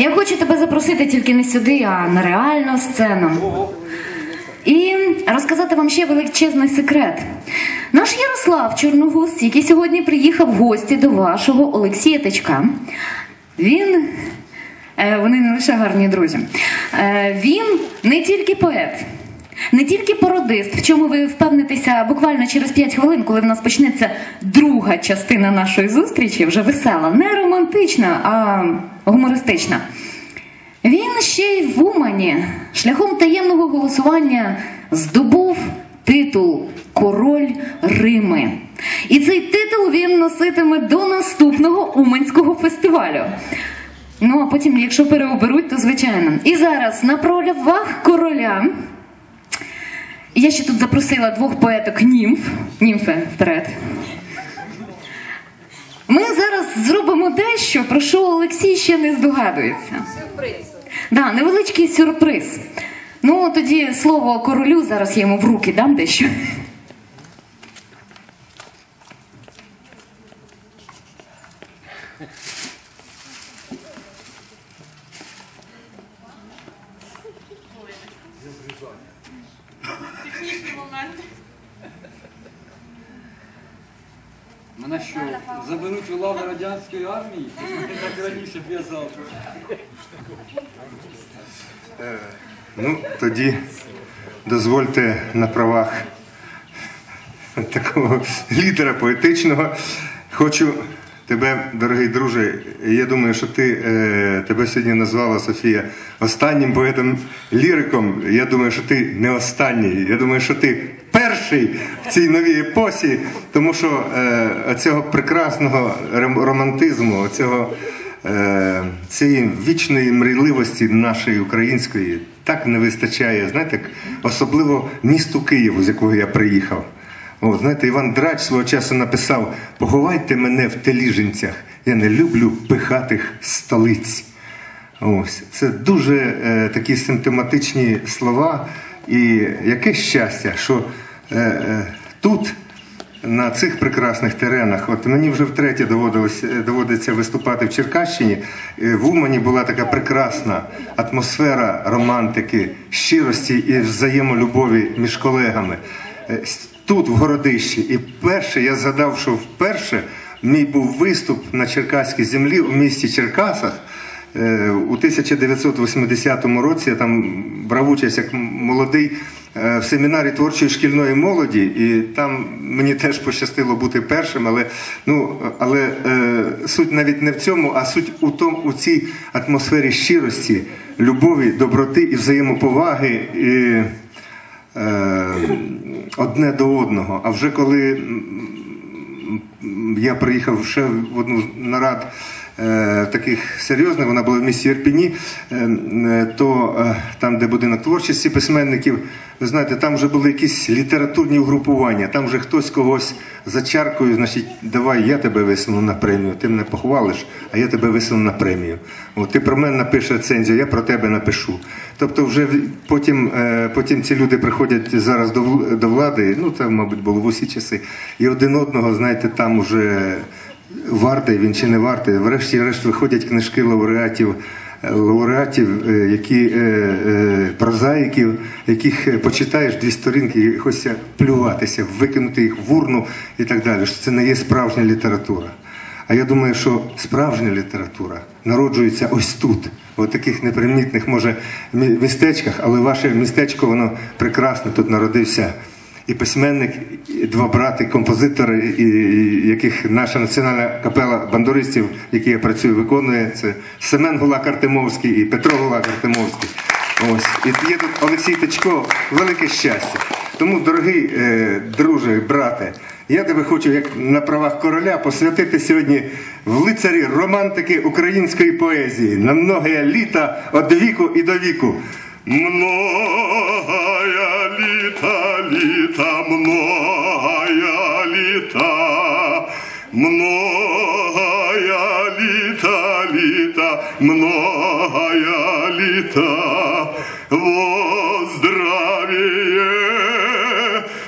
Я хочу тебе запросити тільки не сюди, а на реальну сцену. І розказати вам ще величезний секрет. Наш Ярослав Чорногуст, який сьогодні приїхав в гості до вашого Олексія Тачка. він. е, Вони не лише гарні друзі. Е, Він не тільки поет, не тільки пародист, в чому ви впевнитеся буквально через 5 хвилин, коли в нас почнеться друга частина нашої зустрічі, вже весела, не романтична, а гумористична. Він ще й в Умані шляхом таємного голосування здобув титул Король Рими. І цей титул він носитиме до наступного Уманського фестивалю. Ну, а потім, якщо переоберуть, то звичайно. І зараз на правах короля. Я ще тут запросила двох поеток німф. Німфи вперед. Ми зараз зробимо дещо, про що Олексій ще не здогадується. Сюрприз. Да, невеличкий сюрприз. Ну, тоді слово королю, зараз я йому в руки дам дещо. Мене що, заберуть у лави радянської армії? Так раніше в'язав. Ну, тоді дозвольте на правах такого лідера поетичного. Хочу тебе, дорогий друже, я думаю, що ти е, тебе сьогодні назвала Софія останнім поетом-ліриком. Я думаю, що ти не останній. Я думаю, що ти перший в цій новій епосі, тому що е, цього прекрасного романтизму, цього е, цієї вічної мрійливості нашої української так не вистачає, знаєте, особливо місту Києву, з якого я приїхав. О, знаєте, Іван Драч свого часу написав: поховайте мене в теліженцях, я не люблю пихатих столиць. Ось це дуже е, такі симптоматичні слова. І яке щастя, що тут, на цих прекрасних теренах, от мені вже втретє е, доводиться виступати в Черкащині. Е, В Умані була така прекрасна атмосфера романтики, щирості і взаємолюбові між колегами. Е, Тут, в Городищі, і перше я згадав, що вперше мій був виступ на Черкаській землі у місті Черкасах. Е, У 1980 році я там брав участь як молодий е, в семінарі творчої шкільної молоді, і там мені теж пощастило бути першим, але, ну, але е, суть навіть не в цьому, а суть у тому, у цій атмосфері щирості, любові, доброти і взаємоповаги. І, е, одне до одного. А вже коли я приїхав ще в одну з нарад е, таких серйозних, вона була в місті Ірпіні, е, е, то е, там, де будинок творчості письменників, ви знаєте, там вже були якісь літературні угрупування, там вже хтось когось за чаркою, значить, давай я тебе висуну на премію, ти мене похвалиш, а я тебе висуну на премію. От, ти про мене напишеш рецензію, я про тебе напишу. Тобто, вже потім, е, потім ці люди приходять зараз до, влади, ну це, мабуть, було в усі часи, і один одного, знаєте, там уже вартий він чи не вартий. Врешті-решт виходять книжки лауреатів. е, Лауреатів, е, які е, прозаїків, яких почитаєш дві сторінки, і хочеться плюватися, викинути їх в урну і так далі. Що це не є справжня література. А я думаю, що справжня література народжується ось тут, в таких непримітних, може, містечках, але ваше містечко, воно прекрасне, тут народився і письменник, і два брати, композитори, і, яких наша національна капела бандуристів, в якій я працюю, виконує. Це Семен Гулак Артемовський і Петро Гулак Артемовський. Ось. І є тут Олексій Тичко, велике щастя. Тому, дорогий е, друже, брате, я тебе хочу, як на правах короля, посвятити сьогодні в лицарі романтики української поезії на многое літа від віку і до віку. Літа, літа, многое лето во здравие,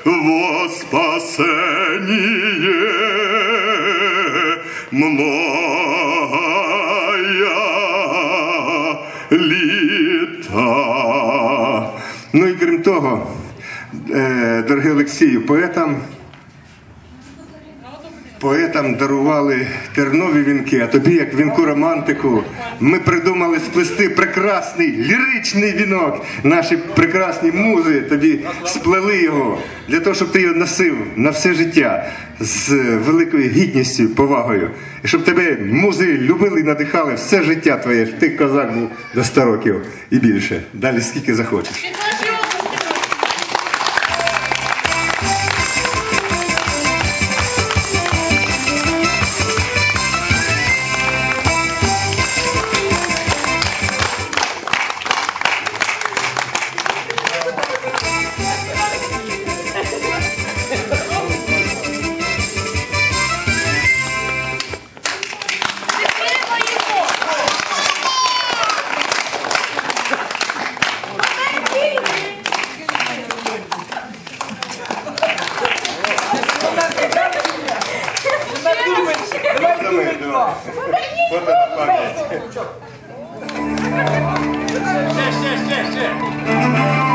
во спасение, многое літа. Ну і крім того, е, дорогий Олексію, поетам. Поетам дарували тернові вінки, а тобі, як вінку романтику, ми придумали сплести прекрасний ліричний вінок. Наші прекрасні музи тобі сплели його для того, щоб ти його носив на все життя з великою гідністю, повагою. І щоб тебе музи любили і надихали все життя твоє, ти козак був до 100 років і більше. Далі скільки захочеш. Фото это пам'ять. Слава Олексієві!